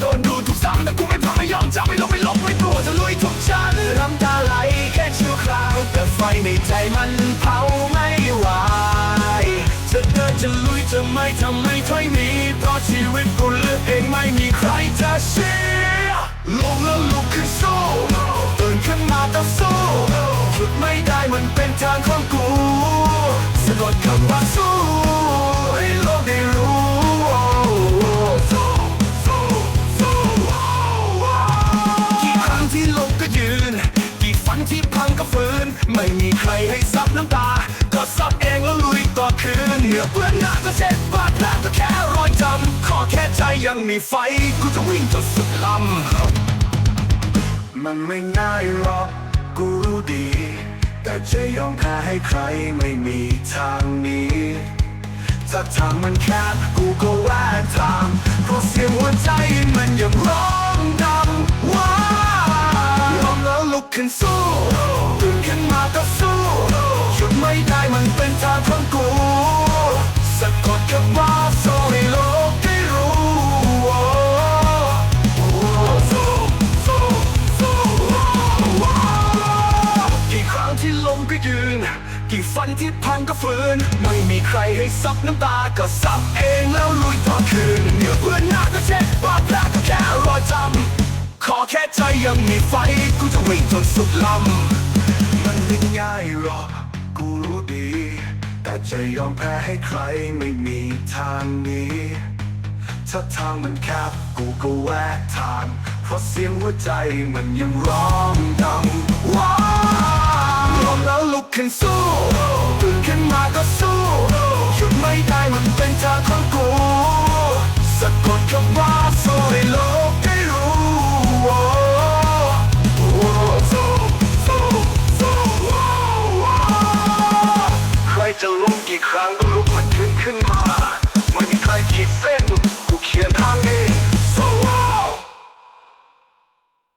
โดนดูทุกซ้ำแต่กูไม่ทำไม่ยอมจะไม่ลงไม่ลบไม่กลัวจะลุยทุกชั้นน้ำตาไหลแค่ชั่วคราว แต่ไฟในใจมันเผาไม่ไหวจะเดินจะลุยจะไม่ทำไม่ถอยหนีเพราะชีวิตกูเลือกเองไม่มีใครจะเชียร์ลงแล้วลุกขึ้นสู้ตื่นขึ้นมาต้องสู้หยุดไม่ได้มันเป็นทางของกูสะกดคำว่าสู้ ไม่มีใครให้ซับน้ำตา ก็ซับเองแล้วลุยต่อคืนเหงื่อเปื้อนหน้าก็เช็ดบาดแผลก็แค่รอยจำขอแค่ใจยังมีไฟ กูจะวิ่งจนสุดลำ มันไม่ง่ายหรอก กูรู้ดี แต่จะยอมแพ้ให้ใครไม่มีทางนี้ถ้าทางมันแคบกูก็แวะทางเพราะเสียงหัวใจมันยังร้องดังว้ายอมแล้วลุกขึ้นสู้ ม่ได้มันเป็นทางของกูสะกดคำว่าโซ่ให้โลกได้รู้สู้สู้สู้กี่ครั้งที่ลงก็ยืน กี่ฟันที่พังก็ฟืน ไม่มีใครให้ซับน้ำตาก็ซับเองแล้วลุยต่อคืนเหนือเพื่อนหน้าก็เช็ดบาดแผลก็แค่รอยจำขอแค่ใจยังมีไฟกูจะวิ่งจนสุดลำมันไม่ง่ายหรอกกูรู้ ดี แต่จะยอมแพ้ให้ใครไม่มีทางนี้ ถ้าทางมันแคบกูก็แวกทาง เพราะเสียงหัวใจมันยังร้องดังว้าล้มแล้วลุกขึ้นสู้ตื่นขึ้นมาก็สู้หยุดไม่ได้มันเป็นทางของกูสะกดคำว่า จะล้มกี่ครั้งก็ลุกมันขึ้นขึ้นมา